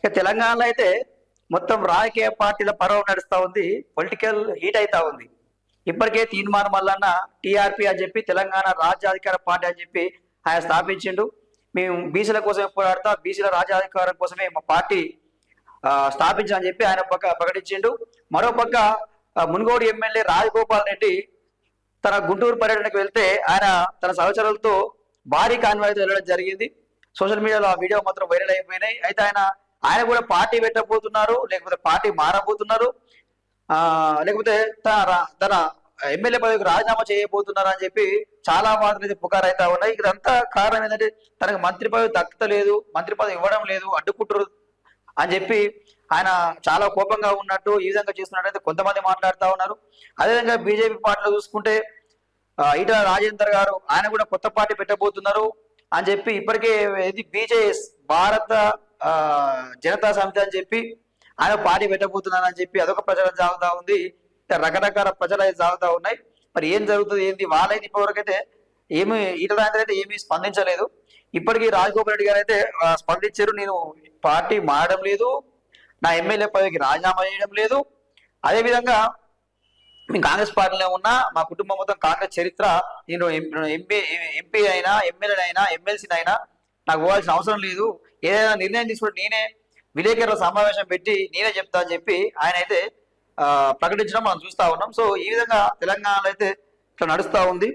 ఇక తెలంగాణలో అయితే మొత్తం రాజకీయ పార్టీల పర్వం నడుస్తూ ఉంది పొలిటికల్ హీట్ అవుతా ఉంది. ఇప్పటికే తీర్మానం మల్లన్న టీఆర్పీ అని చెప్పి తెలంగాణ రాజ్యాధికార పార్టీ అని చెప్పి ఆయన స్థాపించిండు. మేము బీసీల కోసమే పోరాడతా బీసీల రాజ్యాధికారం కోసమే మా పార్టీ స్థాపించని చెప్పి ఆయన పక్క ప్రకటించిండు. మరో పక్క మునుగోడు ఎమ్మెల్యే రాజగోపాల్ రెడ్డి తన గుంటూరు పర్యటనకు వెళ్తే ఆయన తన సహచరులతో భారీ కాన్వాయ్తో వెళ్ళడం జరిగింది. సోషల్ మీడియాలో ఆ వీడియో మాత్రం వైరల్ అయిపోయినాయి. అయితే ఆయన ఆయన కూడా పార్టీ పెట్టబోతున్నారు లేకపోతే పార్టీ మారబోతున్నారు. ఆ లేకపోతే తన తన ఎమ్మెల్యే పదవికి రాజీనామా చేయబోతున్నారు అని చెప్పి చాలా మాత్రం అయితే పుకారు అవుతా ఉన్నాయి. ఇదంతా కారణం ఏంటంటే తనకు మంత్రి పదవి దక్కతలేదు మంత్రి పదవి ఇవ్వడం లేదు అడ్డుకుంటారు అని చెప్పి ఆయన చాలా కోపంగా ఉన్నట్టు ఈ విధంగా చేస్తున్నట్టయితే కొంతమంది మాట్లాడుతూ ఉన్నారు. అదేవిధంగా బీజేపీ పార్టీలో చూసుకుంటే ఆ, ఈటల రాజేందర్ గారు ఆయన కూడా కొత్త పార్టీ పెట్టబోతున్నారు అని చెప్పి ఇప్పటికే ఇది బీజేఎస్ భారత జనతా సమితి అని చెప్పి ఆయన పార్టీ పెట్టబోతున్నాను అని చెప్పి అదొక ప్రచారం సాగుతా ఉంది. రకరకాల ప్రజలు అయితే సాగుతా ఉన్నాయి. మరి ఏం జరుగుతుంది ఏంటి వాళ్ళైతే ఇప్పటివరకైతే ఏమి ఈట రాజేందర్ అయితే ఏమీ స్పందించలేదు. ఇప్పటికీ రాజగోపాల్ రెడ్డి గారు అయితే స్పందించారు నేను పార్టీ మారడం లేదు. నా ఎమ్మెల్యే పదవికి రాజీనామా చేయడం లేదు. అదేవిధంగా మేము కాంగ్రెస్ పార్టీలో ఉన్నా మా కుటుంబం మొత్తం కాంగ్రెస్ చరిత్ర నేను ఎంపీ ఎంపీ అయినా ఎమ్మెల్యే అయినా ఎమ్మెల్సీ అయినా నాకు పోవాల్సిన అవసరం లేదు. ఏదైనా నిర్ణయం తీసుకుంటే నేనే విలేకరుల సమావేశం పెట్టి నేనే చెప్తా అని చెప్పి ఆయన అయితే ఆ, ప్రకటించడం మనం చూస్తా ఉన్నాం. సో ఈ విధంగా తెలంగాణలో అయితే ఇట్లా నడుస్తూ ఉంది.